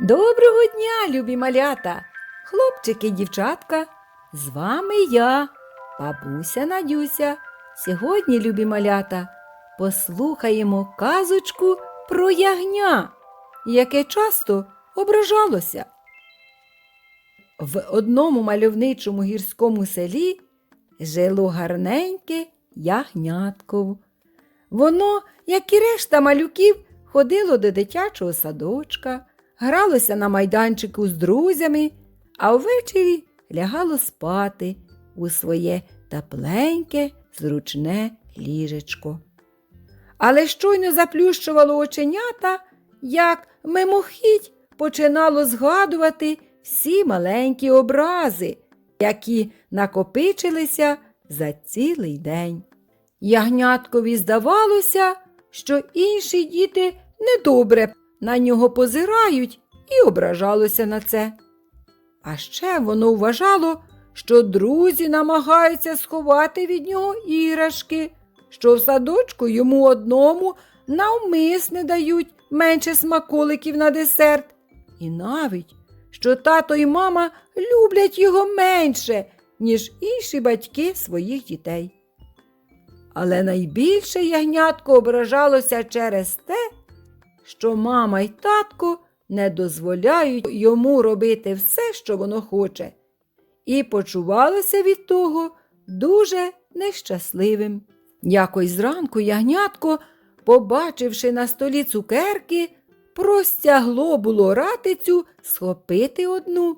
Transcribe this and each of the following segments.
Доброго дня, любі малята, хлопчики, і дівчатка. З вами я, бабуся Надюся. Сьогодні, любі малята, послухаємо казочку про ягня, яке часто ображалося. В одному мальовничому гірському селі жило гарненьке ягнятко. Воно, як і решта малюків, ходило до дитячого садочка, гралося на майданчику з друзями, а ввечері лягало спати у своє тепленьке, зручне ліжечко. Але щойно заплющувало оченята, як мимохідь починало згадувати всі маленькі образи, які накопичилися за цілий день. Ягняткові здавалося, що інші діти недобре на нього позирають і ображалося на це. А ще воно вважало, що друзі намагаються сховати від нього іграшки, що в садочку йому одному навмисне дають менше смаколиків на десерт, і навіть, що тато і мама люблять його менше, ніж інші батьки своїх дітей. Але найбільше ягнятко ображалося через те, що мама й татко не дозволяють йому робити все, що воно хоче, і почувалося від того дуже нещасливим. Якось зранку ягнятко, побачивши на столі цукерки, простягло було ратицю схопити одну,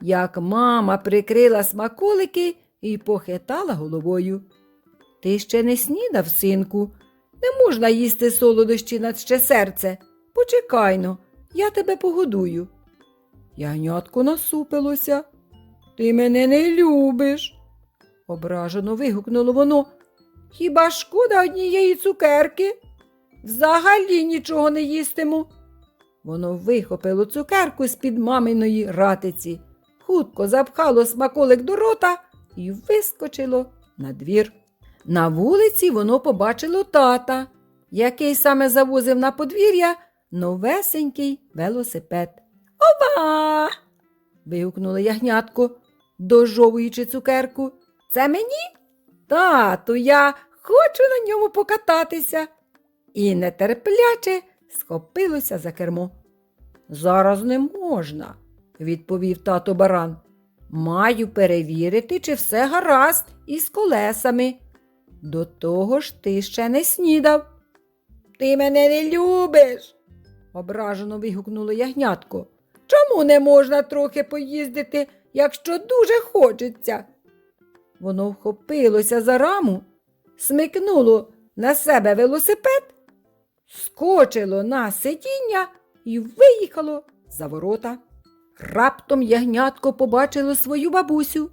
як мама прикрила смаколики і похитала головою. Ти ще не снідав, синку. Не можна їсти солодощі на ще серце. Почекайно, я тебе погодую. Ягнятко насупилося. Ти мене не любиш. Ображено вигукнуло воно. Хіба шкода однієї цукерки? Взагалі нічого не їстиму. Воно вихопило цукерку з-під маминої ратиці, хутко запхало смаколик до рота і вискочило на двір. На вулиці воно побачило тата, який саме завозив на подвір'я новесенький велосипед. Ова! вигукнуло ягнятко, дожовуючи цукерку. Це мені? Тату, я хочу на ньому покататися. І нетерпляче схопилося за кермо. Зараз не можна, відповів тато баран. Маю перевірити, чи все гаразд із колесами. До того ж ти ще не снідав. Ти мене не любиш, ображено вигукнуло ягнятко. Чому не можна трохи поїздити, якщо дуже хочеться? Воно вхопилося за раму, смикнуло на себе велосипед, скочило на сидіння і виїхало за ворота. Раптом ягнятко побачило свою бабусю,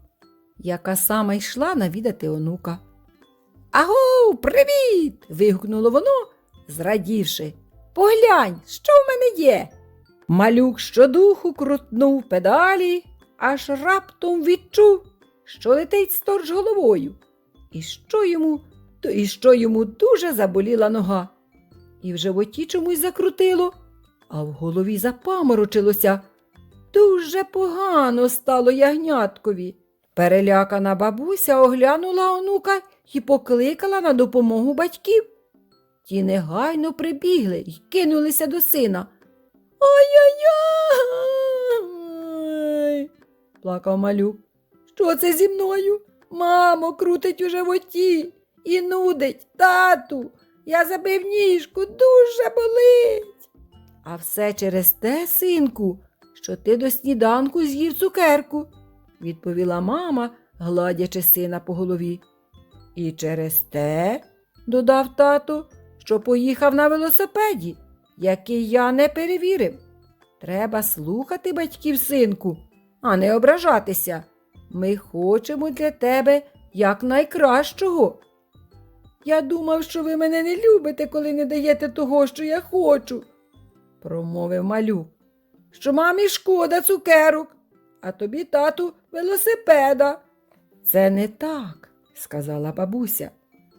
яка саме йшла навідати онука. Аго, привіт! вигукнуло воно, зрадівши. Поглянь, що в мене є. Малюк щодуху крутнув педалі, аж раптом відчув, що летить сторч головою, і що йому, то і що йому дуже заболіла нога. І в животі чомусь закрутило, а в голові запаморочилося. Дуже погано стало ягняткові. Перелякана бабуся оглянула онука і покликала на допомогу батьків. Ті негайно прибігли й кинулися до сина. Ай-яй-яй, плакав малюк. Що це зі мною? Мамо, крутить у животі і нудить, тату. Я забив ніжку, дуже болить. А все через те, синку, що ти до сніданку з'їв цукерку, відповіла мама, гладячи сина по голові. І через те, додав тато, що поїхав на велосипеді, який я не перевірив. Треба слухати батьків, синку, а не ображатися. Ми хочемо для тебе якнайкращого. Я думав, що ви мене не любите, коли не даєте того, що я хочу, промовив малюк. Що мамі шкода цукерок, а тобі, тату, велосипеда. Це не так, сказала бабуся.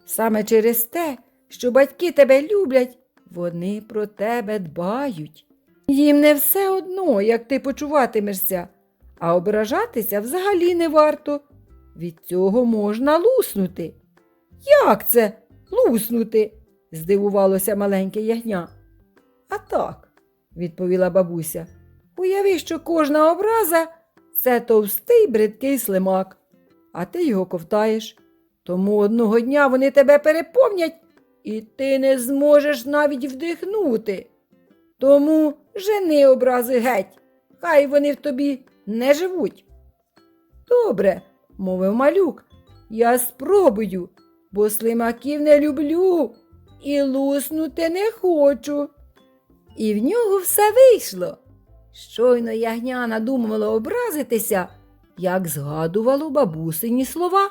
Саме через те, що батьки тебе люблять, вони про тебе дбають. Їм не все одно, як ти почуватимешся, а ображатися взагалі не варто. Від цього можна луснути. Як це луснути? здивувалося маленьке ягня. А так, відповіла бабуся. Уяви, що кожна образа це товстий бридкий слимак, а ти його ковтаєш. Тому одного дня вони тебе переповнять, і ти не зможеш навіть вдихнути. Тому жени образи геть, хай вони в тобі не живуть. Добре, мовив малюк, я спробую, бо слимаків не люблю і луснути не хочу. І в нього все вийшло. Щойно ягня надумало образитися, як згадувало бабусині слова.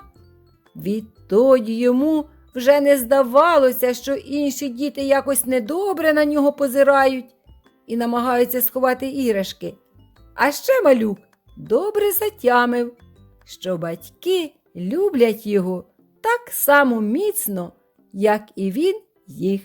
Відтоді йому вже не здавалося, що інші діти якось недобре на нього позирають і намагаються сховати іграшки. А ще малюк добре затямив, що батьки люблять його так само міцно, як і він їх.